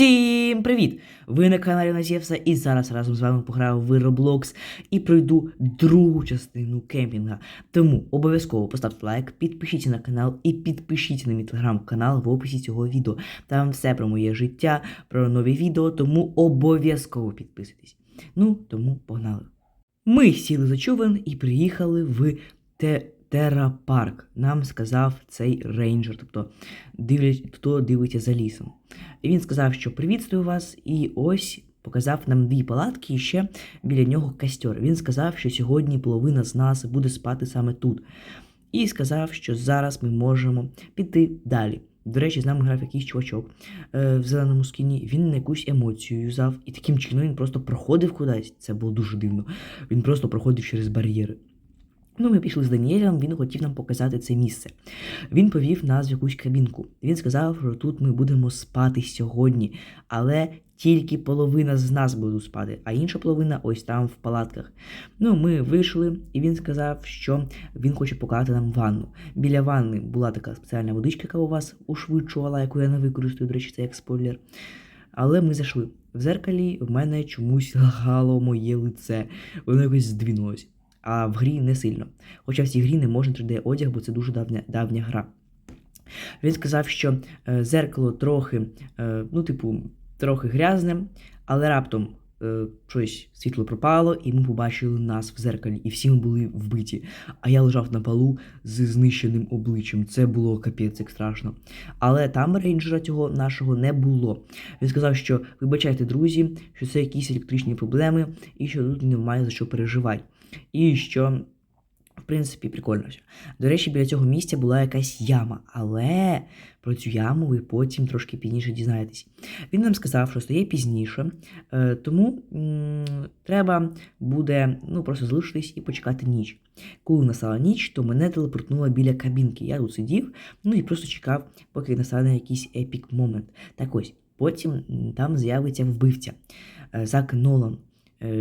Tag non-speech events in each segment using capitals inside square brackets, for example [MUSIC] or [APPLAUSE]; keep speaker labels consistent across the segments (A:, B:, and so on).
A: Всім привіт! Ви на каналі Назєвса і зараз разом з вами пограю в Roblox і пройду другу частину кемпінга. Тому обов'язково поставте лайк, підпишіться на канал і підпишіться на мій телеграм-канал в описі цього відео. Там все про моє життя, про нові відео, тому обов'язково підписуйтесь. Ну, тому погнали. Ми сіли за човен і приїхали в те. Терапарк, нам сказав цей рейнджер, тобто дивлять, хто дивиться за лісом. І він сказав, що привітствую вас, і ось показав нам дві палатки і ще біля нього костер. Він сказав, що сьогодні половина з нас буде спати саме тут. І сказав, що зараз ми можемо піти далі. До речі, з нами грав якийсь чувачок е, в зеленому скіні. Він на якусь емоцію юзав, і таким чином він просто проходив кудись. Це було дуже дивно. Він просто проходив через бар'єри. Ну, ми пішли з Даніелем, він хотів нам показати це місце. Він повів нас в якусь кабінку. Він сказав, що тут ми будемо спати сьогодні, але тільки половина з нас буде спати, а інша половина ось там в палатках. Ну, ми вийшли, і він сказав, що він хоче показати нам ванну. Біля ванни була така спеціальна водичка, яка у вас ушвидшувала, яку я не використаю, до речі, це як спойлер. Але ми зайшли. В зеркалі в мене чомусь [LAUGHS] лагало моє лице, воно якось здвинулось а в грі не сильно. Хоча в цій грі не можна 3D одяг, бо це дуже давня, давня гра. Він сказав, що е, зеркало трохи, е, ну, типу, трохи грязне, але раптом е, щось світло пропало, і ми побачили нас в зеркалі, і всі ми були вбиті. А я лежав на полу з знищеним обличчям. Це було капець як страшно. Але там рейнджера цього нашого не було. Він сказав, що вибачайте, друзі, що це якісь електричні проблеми, і що тут немає за що переживати. І що, в принципі, прикольно все. До речі, біля цього місця була якась яма, але про цю яму ви потім трошки пізніше дізнаєтесь. Він нам сказав, що стає пізніше, е, тому треба буде ну, просто залишитись і почекати ніч. Коли настала ніч, то мене телепортнуло біля кабінки. Я тут сидів, ну і просто чекав, поки настане якийсь епік момент. Так ось, потім там з'явиться вбивця е, Зак Нолан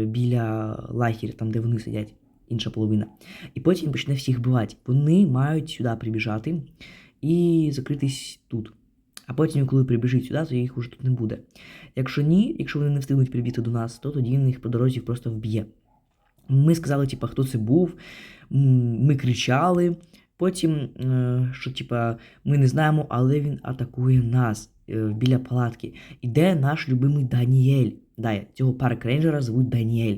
A: біля лагеря, там де вони сидять, інша половина. І потім почне всіх вбивати. Вони мають сюди прибіжати і закритись тут. А потім, коли прибіжить сюди, то їх уже тут не буде. Якщо ні, якщо вони не встигнуть прибігти до нас, то тоді він їх по дорозі просто вб'є. Ми сказали, типа, хто це був, ми кричали. Потім, е, що типа, ми не знаємо, але він атакує нас е, біля палатки. Іде наш любимий Даніель. Да, цього парк рейнджера звуть Даніель.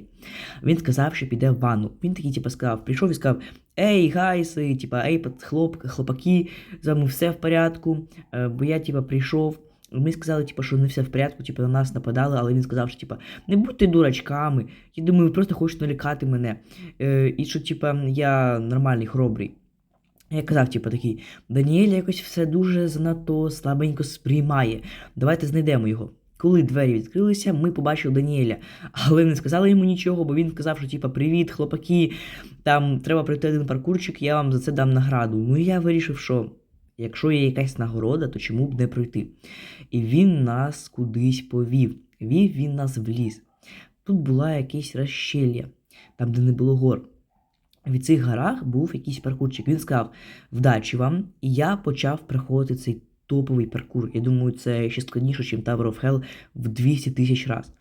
A: Він сказав, що піде в ванну. Він такий, типа, сказав, прийшов і сказав: Ей, гайси, типа, ей, хлоп, хлопаки, з вами все в порядку. Е, Бо я, типа, прийшов. Ми сказали, типа, що не все в порядку, типа, на нас нападали, але він сказав, що типа, не будьте дурачками. Я думаю, ви просто хочете налякати мене. Е, і що, типа, я нормальний, хоробрий. Я казав, типу, такий, Даніель якось все дуже занадто слабенько сприймає. Давайте знайдемо його. Коли двері відкрилися, ми побачили Даніеля, але не сказали йому нічого, бо він сказав, що типа привіт, хлопаки, там треба пройти один паркурчик, я вам за це дам награду. Ну і я вирішив, що якщо є якась нагорода, то чому б не пройти? І він нас кудись повів. Вів він нас в ліс. Тут була якась розщелля, там, де не було гор. В цих горах був якийсь паркурчик. Він сказав: вдачі вам, і я почав проходити цей топовий паркур. Я думаю, це ще складніше, ніж Tower of Hell в 200 тисяч раз.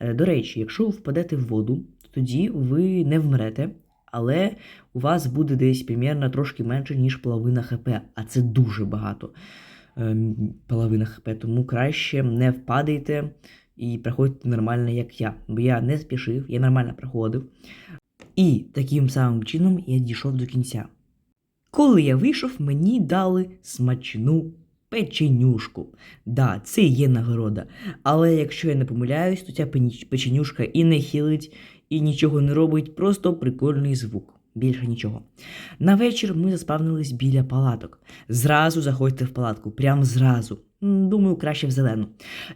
A: Е, До речі, якщо ви впадете в воду, тоді ви не вмрете, але у вас буде десь примерно трошки менше, ніж половина ХП, а це дуже багато. ем, Половина ХП, тому краще не впадайте і проходьте нормально, як я. Бо я не спішив, я нормально проходив. І таким самим чином я дійшов до кінця. Коли я вийшов, мені дали смачну печенюшку. Да, це є нагорода. Але якщо я не помиляюсь, то ця печенюшка і не хилить, і нічого не робить, просто прикольний звук. Більше нічого. На вечір ми заспавнились біля палаток. Зразу заходьте в палатку, прям зразу. Думаю, краще в зелену.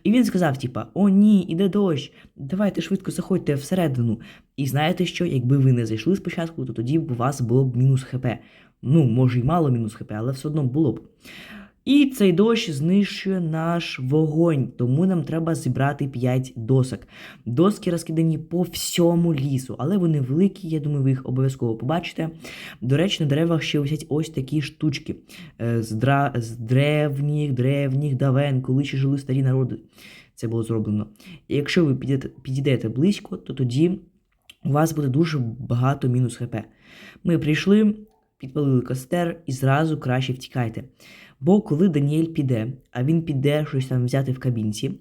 A: І він сказав: типа, о ні, іде дощ, давайте швидко заходьте всередину. І знаєте що, якби ви не зайшли спочатку, то тоді б у вас було б мінус ХП. Ну, може й мало мінус ХП, але все одно було б. І цей дощ знищує наш вогонь, тому нам треба зібрати 5 досок. Доски розкидані по всьому лісу, але вони великі, я думаю, ви їх обов'язково побачите. До речі, на деревах ще висять ось такі штучки е, з, дра... з древніх, древніх давен, коли ще жили старі народи. Це було зроблено. І якщо ви підійдете, підійдете близько, то тоді у вас буде дуже багато мінус ХП. Ми прийшли, підпалили костер і зразу краще втікайте. Бо коли Даніель піде, а він піде щось там взяти в кабінці,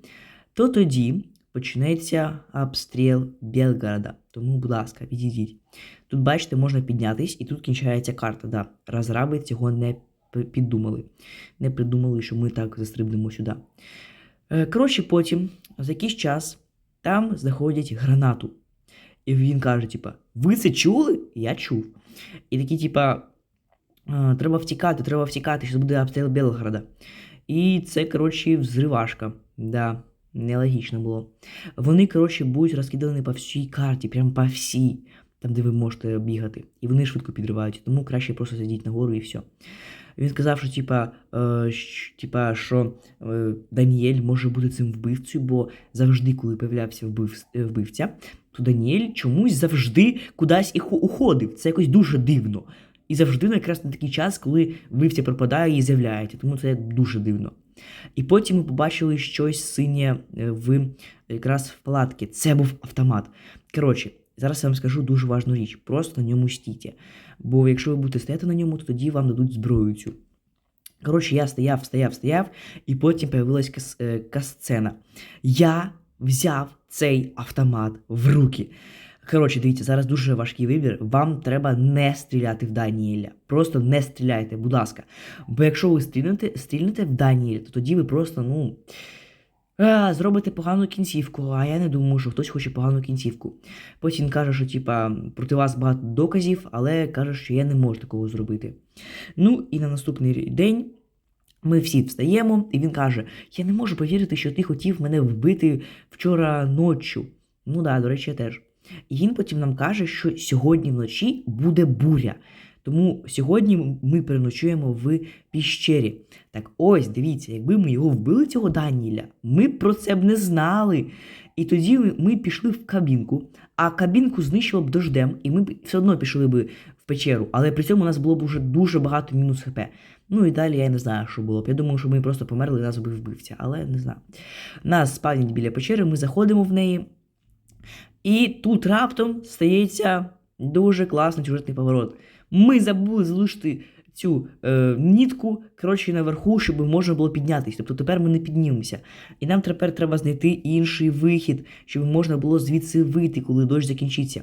A: то тоді почнеться обстріл Белгорода. Тому, будь ласка, відійдіть. Тут, бачите, можна піднятись, і тут кінчається карта. Да. Розраби цього не піддумали. Не придумали, що ми так застрибнемо сюди. Е, Коротше, потім, за якийсь час, там знаходять гранату. І він каже: типа, ви це чули? Я чув. І такі, типа, «А, треба втікати, треба втікати, що буде обстріл Белгорода. І це, коротше, взривашка. Да, нелогічно було. Вони, коротше, будуть розкидані по всій карті, прям по всій, там, де ви можете бігати. І вони швидко підривають, тому краще просто сидіть нагору і все. Він сказав, що типа, е, типа, що е, Даніель може бути цим вбивцею, бо завжди, коли появлявся вбив, е, вбивця, то Даніель чомусь завжди кудись уходив. Це якось дуже дивно. І завжди якраз на такий час, коли вбивця пропадає і з'являється. Тому це дуже дивно. І потім ми побачили щось синє е, в якраз в палатці. Це був автомат. Коротше, зараз я вам скажу дуже важну річ. Просто на ньому стійте. Бо якщо ви будете стояти на ньому, то тоді вам дадуть зброю цю. Коротше, я стояв, стояв, стояв, і потім появилась кас, е, касцена. Я взяв цей автомат в руки. Коротше, дивіться, зараз дуже важкий вибір. Вам треба не стріляти в Даніеля. Просто не стріляйте, будь ласка. Бо якщо ви стрільнете, стрільнете в Даніеля, то тоді ви просто, ну. Зробите погану кінцівку, а я не думаю, що хтось хоче погану кінцівку. Потім каже, що типа проти вас багато доказів, але каже, що я не можу такого зробити. Ну і на наступний день ми всі встаємо, і він каже: Я не можу повірити, що ти хотів мене вбити вчора ночі. Ну да, до речі, я теж. І він потім нам каже, що сьогодні вночі буде буря. Тому сьогодні ми переночуємо в піщері. Так ось, дивіться, якби ми його вбили, цього Даніеля, ми про це б не знали. І тоді ми, пішли в кабінку, а кабінку знищило б дождем, і ми все одно пішли б в печеру. Але при цьому у нас було б уже дуже багато мінус ХП. Ну і далі я не знаю, що було б. Я думаю, що ми просто померли, нас убив вбивця, але не знаю. Нас спавнять біля печери, ми заходимо в неї. І тут раптом стається дуже класний сюжетний поворот. Ми забули залишити цю е, нітку, коротше, наверху, щоб можна було піднятися. Тобто тепер ми не піднімемося. І нам тепер треба знайти інший вихід, щоб можна було звідси вийти, коли дощ закінчиться.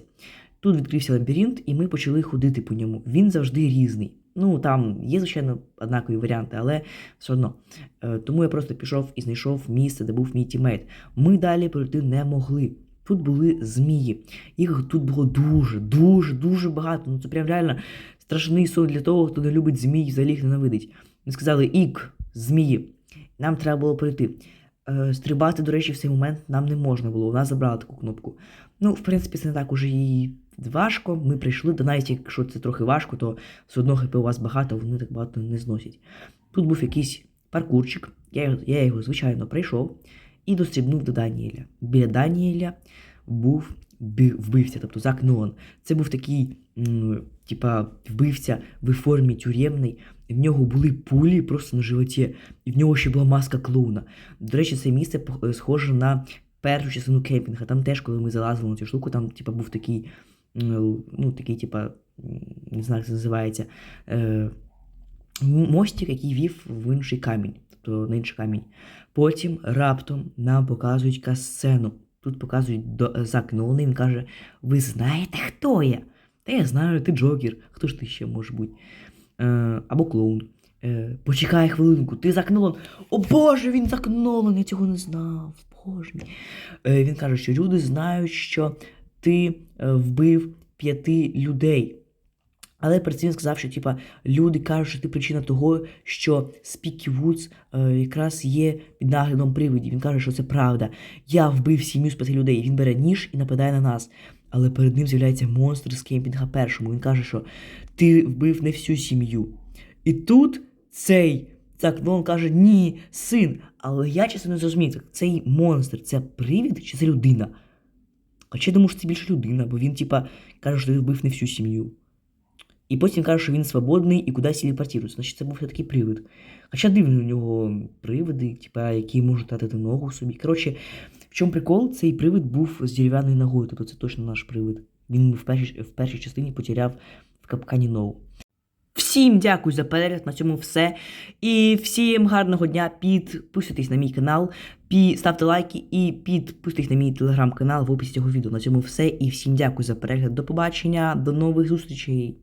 A: Тут відкрився лабіринт, і ми почали ходити по ньому. Він завжди різний. Ну, там є, звичайно, однакові варіанти, але все одно. Е, тому я просто пішов і знайшов місце, де був мій тімейт. Ми далі пройти не могли. Тут були змії. Їх тут було дуже, дуже, дуже багато. Ну це прям реально страшний сон для того, хто не любить змій, взагалі їх ненавидить. Ми сказали ік, змії. Нам треба було пройти. Е, стрибати, до речі, в цей момент нам не можна було. Вона забрала таку кнопку. Ну, в принципі, це не так уже і важко. Ми прийшли, та навіть якщо це трохи важко, то все одно хп у вас багато, вони так багато не зносять. Тут був якийсь паркурчик, я, я його, звичайно, пройшов і дострібнув до Даніеля. Біля Даніеля був вбивця, тобто Зак Нолан. Це був такий, типа, вбивця в формі тюремний. В нього були пулі просто на животі, і в нього ще була маска клоуна. До речі, це місце е, схоже на першу частину кемпінга. Там теж, коли ми залазили на цю штуку, там, типа, був такий, ну, такий, типа, не знаю, як це називається. Е, мостик, який вів в інший камінь, тобто на інший камінь. Потім раптом нам показують касцену. Тут показують до Зак Нолан, він каже: Ви знаєте, хто я? Та я знаю, ти Джокер. Хто ж ти ще може бути? Е, або клоун. Е, почекай хвилинку, ти Зак Нолан. О Боже, він Зак Нолан, я цього не знав. Боже. Е, він каже, що люди знають, що ти е, вбив п'яти людей. Але перед цим він сказав, що типа люди кажуть, що ти причина того, що Спікі Вудс е, якраз є під наглядом привидів. Він каже, що це правда. Я вбив сім'ю з п'яти людей. Він бере ніж і нападає на нас. Але перед ним з'являється монстр з кемпінга першому. Він каже, що ти вбив не всю сім'ю. І тут цей, Так, Нолан каже, ні, син. Але я чесно не зрозумів, цей монстр, це привід чи це людина? Хоча я думаю, що це більше людина, бо він, типа, каже, що ти вбив не всю сім'ю. І потім каже, що він свободний і кудись телепортується. Значить, це був все-таки привид. Хоча дивні у нього привиди, типа, які можуть тратити ногу собі. Коротше, в чому прикол, цей привид був з дерев'яною ногою, тобто це точно наш привид. Він в першій, в першій частині потеряв в капкані ногу. Всім дякую за перегляд, на цьому все. І всім гарного дня. Підписуйтесь на мій канал, ставте лайки і підписуйтесь на мій телеграм-канал в описі цього відео. На цьому все. І всім дякую за перегляд. До побачення, до нових зустрічей.